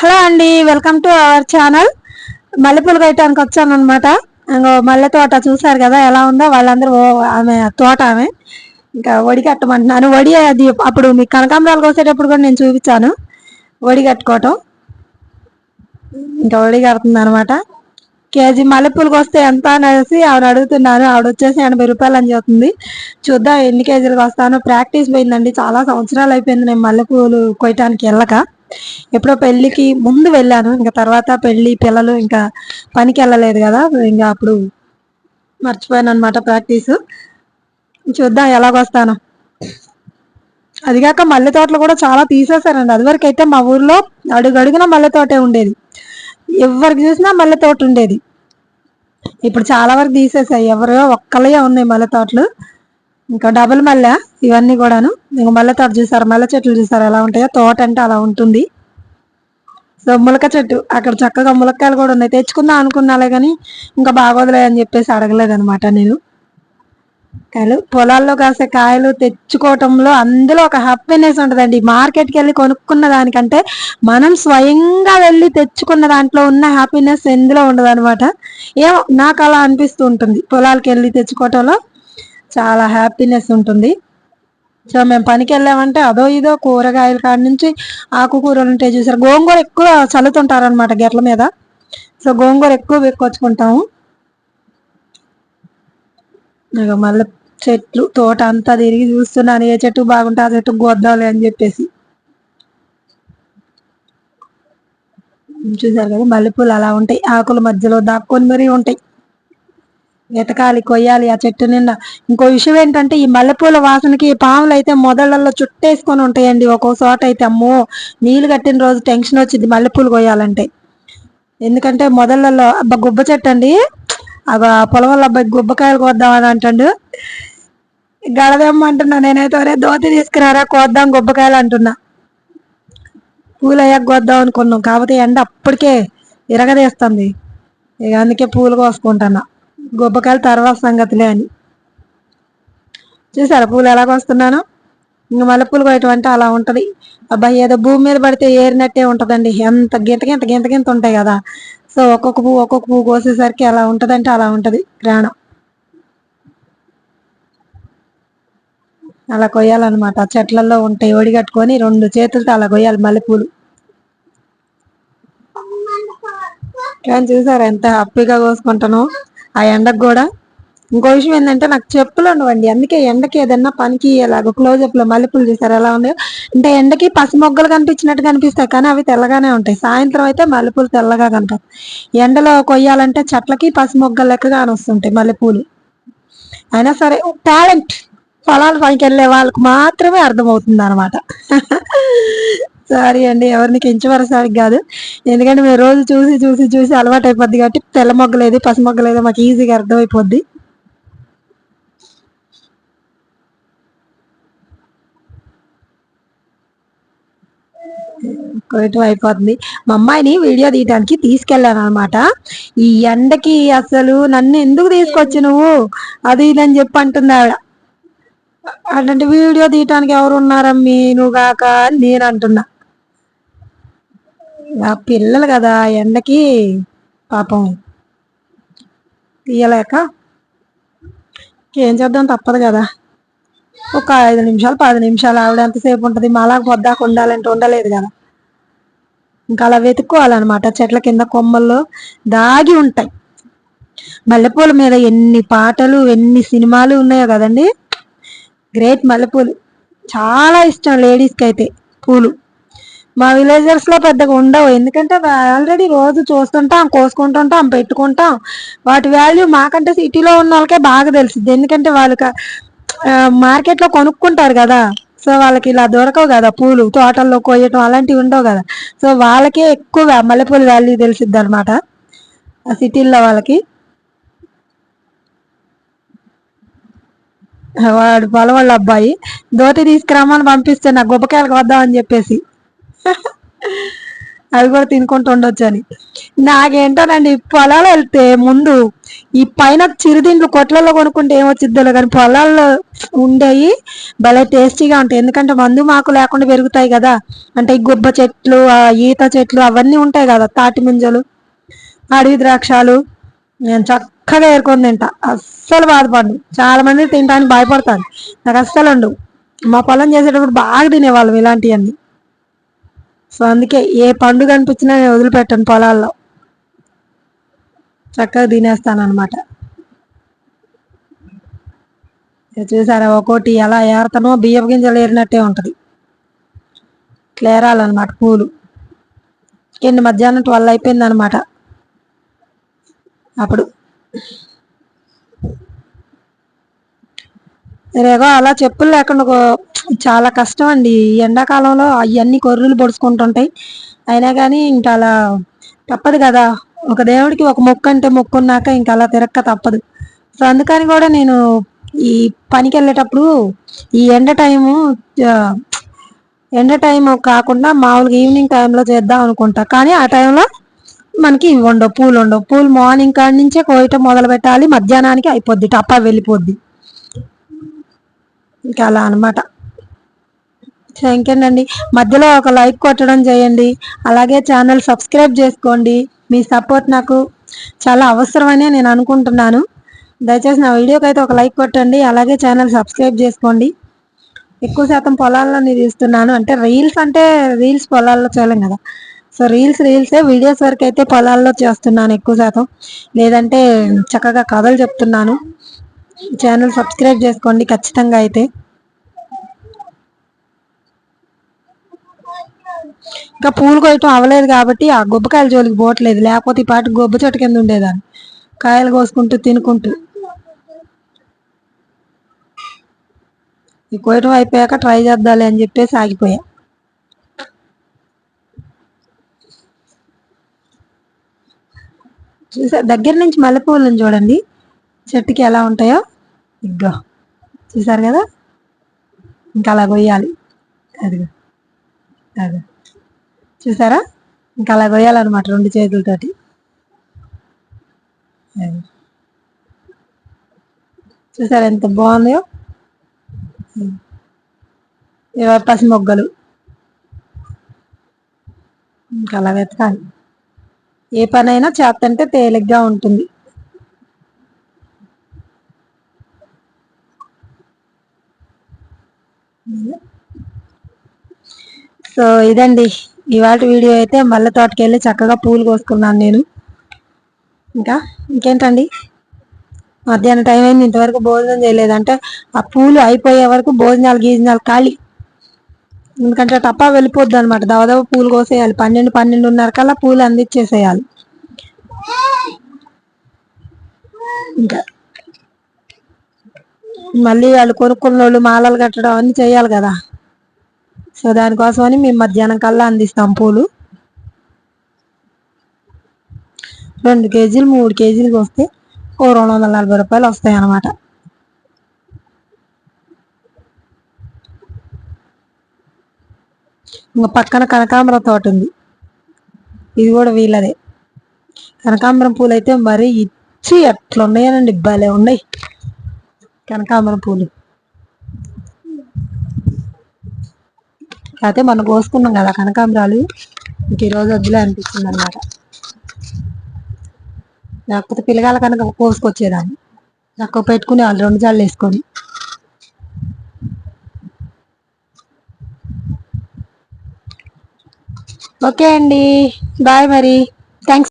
Hello అండి welcome to our channel. మల్లెపూలు కట్టడానికి వచ్చాను అనమాట మల్లె తోట చూసారు కదా ఎలా ఉందో వాళ్ళందరూ ఓ- ఆమె తోట ఆమె. ఇంకా వడి కట్టమంటున్నాను వడి అది అప్పుడు మీకు కనకాంబరాలు కోసేటప్పుడు కూడా నేను చూపించాను. వడి కట్టుకోవటం. ఇంకా వడి కడుతుంది అనమాట కేజీ మల్లెపూలకు వస్తే ఎంత అనేసి ఆవిడ అడుగుతున్నాను ఆవిడ వచ్చేసి ఎనభై రూపాయలు అని చెప్తుంది. చూద్దాం ఎన్ని కేజీలకు వస్తాను ప్రాక్టీస్ పోయిందండి. చాలా సంవత్సరాలు అయిపోయింది నేను మల్లెపూలు కొయ్యటానికి వెళ్ళక. ఎప్పుడో పెళ్ళికి ముందు వెళ్ళాను ఇంకా తర్వాత పెళ్ళి పిల్లలు ఇంకా పనికి వెళ్ళలేదు కదా ఇంకా అప్పుడు మర్చిపోయాను అనమాట ప్రాక్టీస్. చూద్దాం ఎలాగొస్తాను. అదిగాక మల్లె తోటలు కూడా చాలా తీసేశారండి. అదివరకు అయితే మా ఊర్లో అడుగడుగున మల్లె తోటే ఉండేది. ఎవరికి చూసినా మల్లె తోట ఉండేది ఇప్పుడు చాలా వరకు తీసేసాయి ఎవరో ఒక్కలే ఉన్నాయి మల్లె తోటలు. ఇంకా డబుల్ మల్లె ఇవన్నీ కూడాను. ఇంకా మల్లె తోట చూసారు? మల్లె చెట్లు చూసారు? ఎలా ఉంటాయో? తోట అంటే అలా ఉంటుంది. సో ములక చెట్టు. అక్కడ చక్కగా ములక్కాయలు కూడా ఉన్నాయి. తెచ్చుకుందాం అనుకున్నాలే కానీ ఇంకా బాగోదులే అని చెప్పేసి అడగలేదు అనమాట నేను. కాయలు. పొలాల్లో కాసే కాయలు తెచ్చుకోవటంలో అందులో ఒక హ్యాపీనెస్ ఉంటుందండి. మార్కెట్కి వెళ్ళి కొనుక్కున్న దానికంటే మనం స్వయంగా వెళ్ళి తెచ్చుకున్న దాంట్లో ఉన్న హ్యాపీనెస్ ఎందులో ఉండదు అనమాట ఏమో నాకు అలా అనిపిస్తూ ఉంటుంది. పొలాలకు వెళ్ళి తెచ్చుకోవటంలో చాలా హ్యాపీనెస్ ఉంటుంది. సో మేము పనికి వెళ్ళామంటే అదో ఇదో కూరగాయల కాడ నుంచి ఆకుకూరలు ఉంటాయి చూసారు? గోంగూర ఎక్కువ చల్లుతుంటారనమాట గెట్ల మీద. సో గోంగూర ఎక్కువ పెట్టుకొచ్చుకుంటాము ఇక మళ్ళీ చెట్లు తోట అంతా తిరిగి చూస్తున్నాను. ఏ చెట్టు బాగుంటే ఆ చెట్టు గోద్దాలి అని చెప్పేసి. చూసారు కదా మల్లెపూలు అలా ఉంటాయి. ఆకుల మధ్యలో దాక్కొని మరీ ఉంటాయి. వెతకాలి కొయ్యాలి ఆ చెట్టు నిండా. ఇంకో విషయం ఏంటంటే ఈ మల్లెపూల వాసనకి పాములు అయితే మొదళ్ళల్లో చుట్టేసుకొని ఉంటాయండి ఒక్కో చోట అయితే. అమ్మో నీళ్ళు కట్టిన రోజు టెన్షన్ వచ్చింది మల్లెపూలు కొయ్యాలంటే. ఎందుకంటే మొదళ్ళల్లో అబ్బా గుబ్బ చెట్టు అండి. అబ్బా పొలంలో అబ్బాయి గుబ్బకాయలు కోద్దామని అంటాడు. గడదేమ్మంటున్నా నేనైతే ఒరే దోతి తీసుకురారా కోద్దాం గుబ్బకాయలు అంటున్నా. పూలు అయ్యాక కోద్దాం అనుకున్నాం కాకపోతే ఎండ అప్పటికే ఇరగదేస్తుంది ఇక అందుకే పూలు కోసుకుంటున్నా. గుబ్బకాయలు తర్వాత సంగతిలే అని. చూసారా పూలు ఎలాగొస్తున్నాను ఇంక మల్లెపూలు కోయటం అంటే అలా ఉంటుంది. అబ్బాయి ఏదో భూమి మీద పడితే ఏరినట్టే ఉంటుందండి. ఎంత గింత గింత గింత గింత ఉంటాయి కదా. సో ఒక్కొక్క పువ్వు ఒక్కొక్క పువ్వు కోసేసరికి అలా ఉంటుందంటే అలా ఉంటుంది ప్రాణం. అలా కొయ్యాలన్నమాట. చెట్లలో ఉంటాయి ఒడిగట్టుకొని రెండు చేతులతో అలా కొయ్యాలి మల్లెపూలు కానీ చూసారా ఎంత హ్యాపీగా కోసుకుంటాను? ఆ ఎండకు కూడా. ఇంకో విషయం ఏంటంటే నాకు చెప్పులు ఉండవండి. అందుకే ఎండకి ఏదన్నా పనికి ఇలాగ క్లోజప్లో మల్లెపూలు చూసారు? ఎలా ఉన్నాయో? అంటే ఎండకి పసి మొగ్గలు కనిపించినట్టు కనిపిస్తాయి కానీ అవి తెల్లగానే ఉంటాయి. సాయంత్రం అయితే మల్లెపూలు తెల్లగా కనిపిస్తాయి. ఎండలో కొయ్యాలంటే చెట్లకి పసి మొగ్గలు వస్తుంటాయి మల్లెపూలు. అయినా సరే టాలెంట్ పొలాల పనికి వెళ్ళే వాళ్ళకి మాత్రమే అర్థమవుతుంది అనమాట సారీ అండి ఎవరిని కించవరసానికి కాదు. ఎందుకంటే మేము రోజు చూసి చూసి చూసి అలవాటు అయిపోద్ది కాబట్టి తెల్ల మొగ్గలేదు పసి మొగ్గలేదు మాకు ఈజీగా అర్థమైపోద్ది. కొయ్యటం అయిపోతుంది మా అమ్మాయిని వీడియో తీయడానికి తీసుకెళ్ళాను అనమాట ఈ ఎండకి అసలు నన్ను ఎందుకు తీసుకొచ్చి నువ్వు? అది ఇది అని చెప్పి అంటుంది ఆవిడ అంటే వీడియో తీయటానికి ఎవరు ఉన్నారమ్మి? నువ్వు కాక నేను అంటున్నా. ఆ పిల్లలు కదా ఎండకి పాపం తీయలేక ఏం చేద్దాం తప్పదు కదా. ఒక ఐదు నిమిషాలు పది నిమిషాలు ఆవిడ ఎంతసేపు ఉంటుంది మాలా పొద్దాకు ఉండాలంటే ఉండలేదు కదా. ఇంకా అలా వెతుక్కోవాలన్నమాట చెట్ల కింద కొమ్మల్లో దాగి ఉంటాయి. మల్లెపూల మీద ఎన్ని పాటలు ఎన్ని సినిమాలు ఉన్నాయో కదండి. గ్రేట్ మల్లెపూలు. చాలా ఇష్టం లేడీస్కి అయితే పూలు. మా విలేజర్స్లో పెద్దగా ఉండవు. ఎందుకంటే ఆల్రెడీ రోజు చూస్తుంటాం కోసుకుంటుంటాం పెట్టుకుంటాం. వాటి వాల్యూ మాకంటే సిటీలో ఉన్న వాళ్ళకే బాగా తెలిసింది ఎందుకంటే వాళ్ళకి మార్కెట్లో కొనుక్కుంటారు కదా. సో వాళ్ళకి ఇలా దొరకవు కదా పూలు. తోటల్లో కోయటం అలాంటివి ఉండవు కదా. సో వాళ్ళకే ఎక్కువ మల్లెపూల వాల్యూ తెలిసిద్ది అనమాట ఆ సిటీల్లో వాళ్ళకి. వాడు పొలం వాళ్ళ అబ్బాయి దోతి తీసుకురమ్మని పంపిస్తే నాకు గుబ్బకాయలకు వద్దామని చెప్పేసి. అవి కూడా తినుకుంటూ ఉండొచ్చు అని. నాకేంటోనండి పొలాలు వెళ్తే ముందు ఈ పైన చిరుదిండ్లు కొట్లలో కొనుక్కుంటే ఏమొచ్చిద్దో కానీ పొలాల్లో ఉండేవి భలే టేస్టీగా ఉంటాయి. ఎందుకంటే మందు మాకు లేకుండా పెరుగుతాయి కదా. అంటే ఈ గుబ్బ చెట్లు ఆ ఈత చెట్లు అవన్నీ ఉంటాయి కదా తాటి ముంజలు అడవి ద్రాక్షాలు. నేను చక్కగా ఏరుకొని తింటా. అస్సలు బాధపడను. చాలా మంది తింటానికి భయపడతాను నాకు అస్సలు ఉండవు. మా పొలం చేసేటప్పుడు బాగా తినేవాళ్ళం ఇలాంటివన్నీ. సో అందుకే ఏ పండుగ అనిపించినా నేను వదిలిపెట్టాను పొలాల్లో. చక్కగా తినేస్తాను అనమాట చూసారా ఒక్కోటి ఎలా ఏరతనో బియ్యం గింజలు ఏరినట్టే ఉంటుంది. ఇట్లా ఏరాలన్నమాట పూలు. ఎన్ని మధ్యాహ్నం ట్వెల్వ్ అయిపోయింది అనమాట అప్పుడు. రేగో అలా చెప్పులు లేకుండా చాలా కష్టం అండి. ఎండాకాలంలో అవన్నీ కొర్రులు పొడుచుకుంటుంటాయి. అయినా కానీ ఇంకా అలా తప్పదు కదా. ఒక దేవుడికి ఒక మొక్క అంటే మొక్కున్నాక ఇంకా అలా తిరక్క తప్పదు. సో అందుకని కూడా నేను ఈ పనికి వెళ్ళేటప్పుడు ఈ ఎండ టైము ఎండ టైం కాకుండా మామూలుగా ఈవినింగ్ టైంలో చేద్దాం అనుకుంటా. కానీ ఆ టైంలో మనకి ఇవి ఉండవు పూలు ఉండవు. పూలు మార్నింగ్ కాడి నుంచే కోయటం మొదలు పెట్టాలి. మధ్యాహ్నానికి అయిపోద్ది టప్పా వెళ్ళిపోద్ది. ఇంకా అలా అనమాట సో ఇంకేంటండి మధ్యలో ఒక లైక్ కొట్టడం చేయండి. అలాగే ఛానల్ సబ్స్క్రైబ్ చేసుకోండి. మీ సపోర్ట్ నాకు చాలా అవసరమని నేను అనుకుంటున్నాను. దయచేసి నా వీడియోకి అయితే ఒక లైక్ కొట్టండి. అలాగే ఛానల్ సబ్స్క్రైబ్ చేసుకోండి. ఎక్కువ శాతం పొలాల్లో నేను తీస్తున్నాను. అంటే రీల్స్ అంటే రీల్స్ పొలాల్లో చేయలేం కదా. సో రీల్స్ రీల్సే వీడియోస్ వరకు అయితే పొలాల్లో చేస్తున్నాను ఎక్కువ శాతం. లేదంటే చక్కగా కథలు చెప్తున్నాను. ఛానల్ సబ్స్క్రైబ్ చేసుకోండి ఖచ్చితంగా అయితే. ఇంకా పూలు కొయ్యటం అవ్వలేదు కాబట్టి ఆ గొబ్బకాయల జోలికి పోవట్లేదు. లేకపోతే ఈ పాటి గొబ్బ చెట్టు కింద ఉండేదాన్ని. కాయలు కోసుకుంటూ తినుకుంటూ. ఈ కోయటం అయిపోయాక ట్రై చేద్దాలి అని చెప్పేసి ఆగిపోయా. చూసా దగ్గర నుంచి మల్లెపూలను చూడండి. చెట్టుకి ఎలా ఉంటాయో. ఇగ్గో చూసారు కదా? ఇంకా అలా కొయ్యాలి. అదిగో అదే చూసారా? ఇంకా అలా కొయ్యాలన్నమాట రెండు చేతులతోటి. చూసారా ఎంత బాగుందో పసి మొగ్గలు ఇంకా అలా వెతకాలి. ఏ పనైనా చేతంటే తేలిగ్గా ఉంటుంది. సో ఇదండి. ఇవాళ వీడియో అయితే మల్లె తోటకి వెళ్ళి చక్కగా పూలు కోసుకున్నాను నేను. ఇంకా ఇంకేంటండి? మధ్యాహ్నం టైం అయింది ఇంతవరకు భోజనం చేయలేదు. అంటే ఆ పూలు అయిపోయే వరకు భోజనాలు గీజనాలు ఖాళీ. ఎందుకంటే టప్పా వెళ్ళిపోద్ది అనమాట దాదాపు పూలు కోసేయాలి. పన్నెండు పన్నెండున్నర కల్లా పూలు అందించేసేయాలి ఇంకా మళ్ళీ వాళ్ళు కొనుక్కున్న వాళ్ళు మాలలు కట్టడం అన్ని చేయాలి కదా. సో దానికోసమని మేము మధ్యాహ్నం కల్లా అందిస్తాం పూలు. రెండు కేజీలు మూడు కేజీలు వస్తే ఓ రెండు వందల నలభై రూపాయలు వస్తాయి అన్నమాట ఇంకా పక్కన కనకాంబర తోట ఉంది. ఇది కూడా వీళ్ళదే. కనకాంబరం పూలు అయితే మరీ ఇచ్చి ఎట్లున్నాయనండి? భలే ఉన్నాయి. కనకాంబరం పూలు. అయితే మనం కోసుకున్నాం కదా కనకాంబరాలు. ఇంక ఈరోజు వద్దులే అనిపించింది అనమాట లేకపోతే పిల్లగాల కనుక కోసుకొచ్చేదాన్ని. నాకు పెట్టుకుని వాళ్ళు రెండు జాళ్ళు వేసుకొని. ఓకే అండి. బాయ్ మరి. థ్యాంక్స్